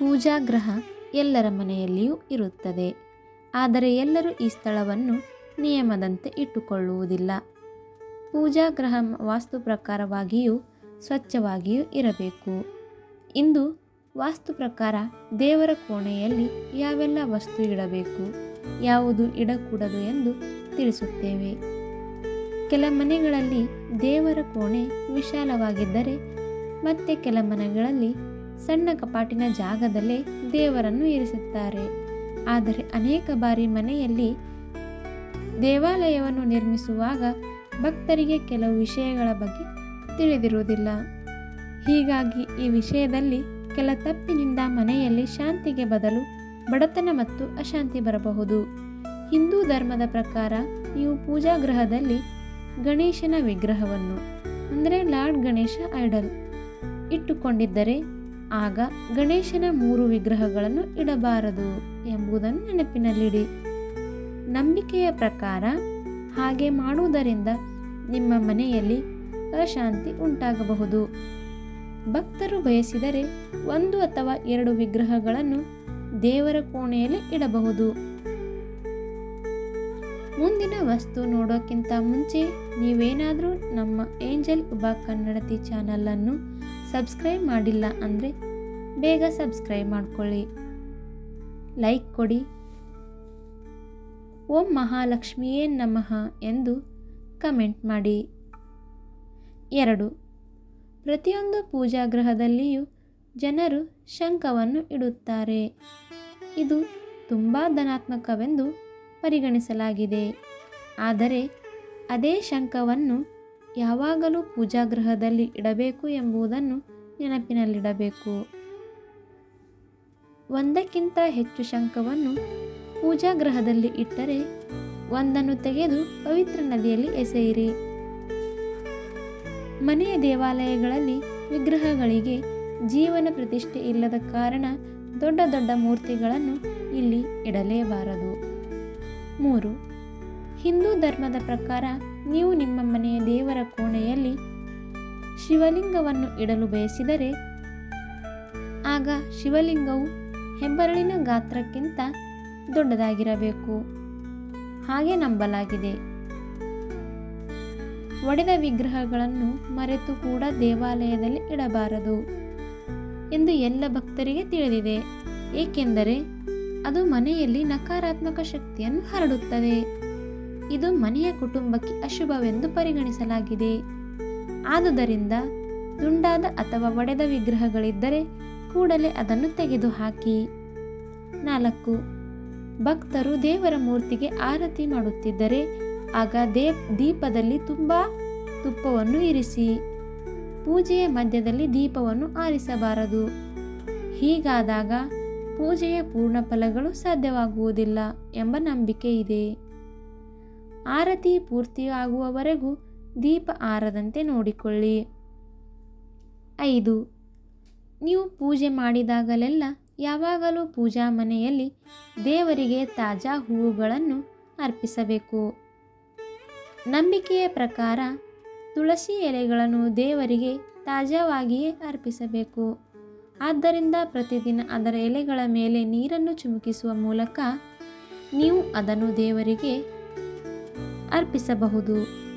ಪೂಜಾಗ್ರಹ ಎಲ್ಲರ ಮನೆಯಲ್ಲಿಯೂ ಇರುತ್ತದೆ. ಆದರೆ ಎಲ್ಲರೂ ಈ ಸ್ಥಳವನ್ನು ನಿಯಮದಂತೆ ಇಟ್ಟುಕೊಳ್ಳುವುದಿಲ್ಲ. ಪೂಜಾಗ್ರಹ ವಾಸ್ತು ಪ್ರಕಾರವಾಗಿಯೂ ಸ್ವಚ್ಛವಾಗಿಯೂ ಇರಬೇಕು. ಇಂದು ವಾಸ್ತು ಪ್ರಕಾರ ದೇವರ ಕೋಣೆಯಲ್ಲಿ ಯಾವೆಲ್ಲ ವಸ್ತು ಇಡಬೇಕು, ಯಾವುದು ಇಡಕೂಡದು ಎಂದು ತಿಳಿಸುತ್ತೇವೆ. ಕೆಲ ಮನೆಗಳಲ್ಲಿ ದೇವರ ಕೋಣೆ ವಿಶಾಲವಾಗಿದ್ದರೆ ಮತ್ತೆ ಕೆಲ ಮನೆಗಳಲ್ಲಿ ಸಣ್ಣ ಕಪಾಟಿನ ಜಾಗದಲ್ಲೇ ದೇವರನ್ನು ಇರಿಸುತ್ತಾರೆ. ಆದರೆ ಅನೇಕ ಬಾರಿ ಮನೆಯಲ್ಲಿ ದೇವಾಲಯವನ್ನು ನಿರ್ಮಿಸುವಾಗ ಭಕ್ತರಿಗೆ ಕೆಲವು ವಿಷಯಗಳ ಬಗ್ಗೆ ತಿಳಿದಿರುವುದಿಲ್ಲ. ಹೀಗಾಗಿ ಈ ವಿಷಯದಲ್ಲಿ ಕೆಲ ತಪ್ಪಿನಿಂದ ಮನೆಯಲ್ಲಿ ಶಾಂತಿಗೆ ಬದಲು ಬಡತನ ಮತ್ತು ಅಶಾಂತಿ ಬರಬಹುದು. ಹಿಂದೂ ಧರ್ಮದ ಪ್ರಕಾರ ನೀವು ಪೂಜಾಗೃಹದಲ್ಲಿ ಗಣೇಶನ ವಿಗ್ರಹವನ್ನು, ಅಂದರೆ ಲಾರ್ಡ್ ಗಣೇಶ ಐಡಲ್, ಇಟ್ಟುಕೊಂಡಿದ್ದರೆ ಆಗ ಗಣೇಶನ ಮೂರು ವಿಗ್ರಹಗಳನ್ನು ಇಡಬಾರದು ಎಂಬುದನ್ನು ನೆನಪಿನಲ್ಲಿಡಿ. ನಂಬಿಕೆಯ ಪ್ರಕಾರ ಹಾಗೆ ಮಾಡುವುದರಿಂದ ನಿಮ್ಮ ಮನೆಯಲ್ಲಿ ಅಶಾಂತಿ ಉಂಟಾಗಬಹುದು. ಭಕ್ತರು ಬಯಸಿದರೆ ಒಂದು ಅಥವಾ ಎರಡು ವಿಗ್ರಹಗಳನ್ನು ದೇವರ ಕೋಣೆಯಲ್ಲಿ ಇಡಬಹುದು. ಮುಂದಿನ ವಸ್ತು ನೋಡೋಕ್ಕಿಂತ ಮುಂಚೆ ನೀವೇನಾದರೂ ನಮ್ಮ ಏಂಜಲ್ ಉಬಾ ಕನ್ನಡತಿ ಚಾನಲನ್ನು ಸಬ್ಸ್ಕ್ರೈಬ್ ಮಾಡಿಲ್ಲ ಅಂದರೆ ಬೇಗ ಸಬ್ಸ್ಕ್ರೈಬ್ ಮಾಡಿಕೊಳ್ಳಿ. ಲೈಕ್ ಕೊಡಿ. ಓಂ ಮಹಾಲಕ್ಷ್ಮಿಯೇ ನಮಃ ಎಂದು ಕಮೆಂಟ್ ಮಾಡಿ. ಎರಡು. ಪ್ರತಿಯೊಂದು ಪೂಜಾಗೃಹದಲ್ಲಿಯೂ ಜನರು ಶಂಖವನ್ನು ಇಡುತ್ತಾರೆ. ಇದು ತುಂಬ ಧನಾತ್ಮಕವೆಂದು ಪರಿಗಣಿಸಲಾಗಿದೆ. ಆದರೆ ಅದೇ ಶಂಖವನ್ನು ಯಾವಾಗಲೂ ಪೂಜಾಗೃಹದಲ್ಲಿ ಇಡಬೇಕು ಎಂಬುದನ್ನು ನೆನಪಿನಲ್ಲಿಡಬೇಕು. ಒಂದಕ್ಕಿಂತ ಹೆಚ್ಚು ಶಂಖವನ್ನು ಪೂಜಾಗೃಹದಲ್ಲಿ ಇಟ್ಟರೆ ಒಂದನ್ನು ತೆಗೆದು ಪವಿತ್ರ ನದಿಯಲ್ಲಿ ಎಸೆಯಿರಿ. ಮನೆಯ ದೇವಾಲಯಗಳಲ್ಲಿ ವಿಗ್ರಹಗಳಿಗೆ ಜೀವನ ಪ್ರತಿಷ್ಠೆ ಇಲ್ಲದ ಕಾರಣ ದೊಡ್ಡ ದೊಡ್ಡ ಮೂರ್ತಿಗಳನ್ನು ಇಲ್ಲಿ ಇಡಲೇಬಾರದು. ಮೂರು, ಹಿಂದೂ ಧರ್ಮದ ಪ್ರಕಾರ ನೀವು ನಿಮ್ಮ ಮನೆಯ ದೇವರ ಕೋಣೆಯಲ್ಲಿ ಶಿವಲಿಂಗವನ್ನು ಇಡಲು ಬಯಸಿದರೆ, ಆಗ ಶಿವಲಿಂಗವು ಹೆಬ್ಬರಳಿನ ಗಾತ್ರಕ್ಕಿಂತ ದೊಡ್ಡದಾಗಿರಬೇಕು. ಹಾಗೆ ನಂಬಲಾಗಿದೆ. ಒಡೆದ ವಿಗ್ರಹಗಳನ್ನು ಮರೆತು ಕೂಡ ದೇವಾಲಯದಲ್ಲಿ ಇಡಬಾರದು ಎಂದು ಎಲ್ಲ ಭಕ್ತರಿಗೆ ತಿಳಿದಿದೆ. ಏಕೆಂದರೆ ಅದು ಮನೆಯಲ್ಲಿ ನಕಾರಾತ್ಮಕ ಶಕ್ತಿಯನ್ನು ಹರಡುತ್ತದೆ. ಇದು ಮನೆಯ ಕುಟುಂಬಕ್ಕೆ ಅಶುಭವೆಂದು ಪರಿಗಣಿಸಲಾಗಿದೆ. ಆದುದರಿಂದ ತುಂಡಾದ ಅಥವಾ ಒಡೆದ ವಿಗ್ರಹಗಳಿದ್ದರೆ ಕೂಡಲೇ ಅದನ್ನು ತೆಗೆದುಹಾಕಿ. ನಾಲ್ಕು, ಭಕ್ತರು ದೇವರ ಮೂರ್ತಿಗೆ ಆರತಿ ಮಾಡುತ್ತಿದ್ದರೆ ಆಗ ದೇ, ದೀಪದಲ್ಲಿ ತುಂಬ ತುಪ್ಪವನ್ನು ಇರಿಸಿ, ಪೂಜೆಯ ಮಧ್ಯದಲ್ಲಿ ದೀಪವನ್ನು ಆರಿಸಬಾರದು. ಹೀಗಾದಾಗ ಪೂಜೆಯ ಪೂರ್ಣ ಫಲಗಳು ಸಾಧ್ಯವಾಗುವುದಿಲ್ಲ ಎಂಬ ನಂಬಿಕೆ ಇದೆ. ಆರತಿ ಪೂರ್ತಿಯಾಗುವವರೆಗೂ ದೀಪ ಆರದಂತೆ ನೋಡಿಕೊಳ್ಳಿ. ಐದು. ನೀವು ಪೂಜೆ ಮಾಡಿದಾಗಲೆಲ್ಲ ಯಾವಾಗಲೂ ಪೂಜಾ ಮನೆಯಲ್ಲಿ ದೇವರಿಗೆ ತಾಜಾ ಹೂವುಗಳನ್ನು ಅರ್ಪಿಸಬೇಕು. ನಂಬಿಕೆಯ ಪ್ರಕಾರ ತುಳಸಿ ಎಲೆಗಳನ್ನು ದೇವರಿಗೆ ತಾಜಾವಾಗಿಯೇ ಅರ್ಪಿಸಬೇಕು. ಆದ್ದರಿಂದ ಪ್ರತಿದಿನ ಅದರ ಎಲೆಗಳ ಮೇಲೆ ನೀರನ್ನು ಚಿಮುಕಿಸುವ ಮೂಲಕ ನೀವು ಅದನ್ನು ದೇವರಿಗೆ ಅರ್ಪಿಸಬಹುದು.